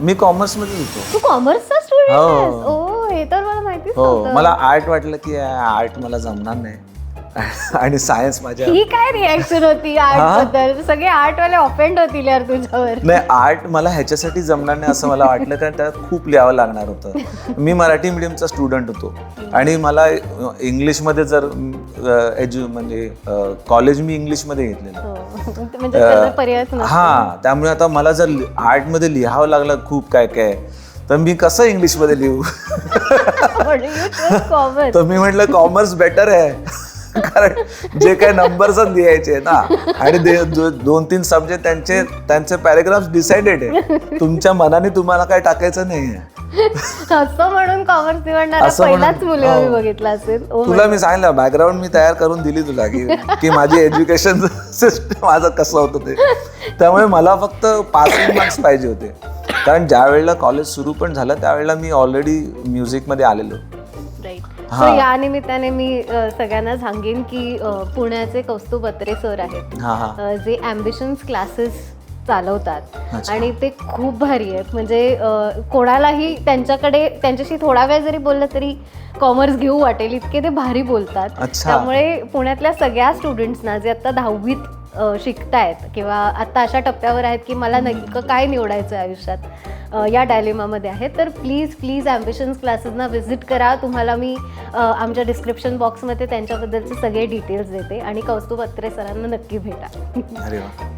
मी कॉमर्समध्ये होतो. तू कॉमर्सचा स्टुडंट हो. आहेस? ओ हे तर मला माहितीच हो. नव्हतं. मला आर्ट वाटलं की आर्ट मला जमणार नाही. आणि सायन्स माझ्या ही काय रिॲक्शन होती आर्टबद्दल सगळे आर्ट वाले ऑफेंड होतील यार तुझ्यावर. नाही आर्ट मला ह्याच्यासाठी जमणार नाही असं मला वाटलं कारण त्यात खूप लिहावं लागणार होतं. मी मराठी मिडियमचा स्टुडंट होतो. आणि मला इंग्लिशमध्ये जर एज्यु म्हणजे कॉलेज मी इंग्लिशमध्ये घेतलेलं. हो. म्हणजे हा त्यामुळे आता मला जर आर्टमध्ये लिहावं लागलं खूप काय काय तर मी कसं इंग्लिशमध्ये लिहू? कॉमर्स तर मी म्हटलं कॉमर्स बेटर आहे. कारण जे काही नंबर्स लिहायचे ना आणि दोन तीन सब्जेक्ट त्यांचे त्यांचे पॅरेग्राफ डिसाइडेड आहे. तुमच्या मनाने तुम्हाला काय टाकायचं नाही आहे असं म्हणून कॉमर्स निवडणारा पहिलाच मुलगा मी हो. बघितला असेल. Oh तुला मी सांगितलं बॅकग्राऊंड मी तयार करून दिली तुला की की माझी एज्युकेशन सिस्टम माझं कसं होतं ते. त्यामुळे मला फक्त पासिंग मार्क्स पाहिजे होते. कारण ज्या वेळेला कॉलेज सुरू पण झालं त्यावेळेला मी ऑलरेडी म्युझिकमध्ये आलेलो. हा. सो या निमित्ताने मी अ, सगळ्यांना सांगेन की अ, पुण्याचे कौस्तुभ अत्रे सर आहेत. हा हा. अ, जे ॲम्बिशन्स क्लासेस चालवतात. अच्छा. आणि ते खूप भारी आहेत. म्हणजे अ, कोणालाही त्यांच्याकडे त्यांच्याशी थोडा वेळ जरी बोललं तरी कॉमर्स घेऊ वाटेल इतके ते भारी बोलतात. अच्छा. त्यामुळे पुण्यातल्या सगळ्या स्टुडंट्सना जे आता दहावीत अ, शिकतायत किंवा आता अशा टप्प्यावर आहेत की मला नेमकं काय निवडायचं आहे आयुष्यात अ, या डायलेमामध्ये आहे तर प्लीज प्लीज ॲम्बिशन्स क्लासेसना व्हिजिट करा. तुम्हाला मी अ, आमच्या डिस्क्रिप्शन बॉक्समध्ये त्यांच्याबद्दलचे सगळे डिटेल्स देते आणि कौस्तुभ अत्रे सरांना नक्की भेटा. अरे वा.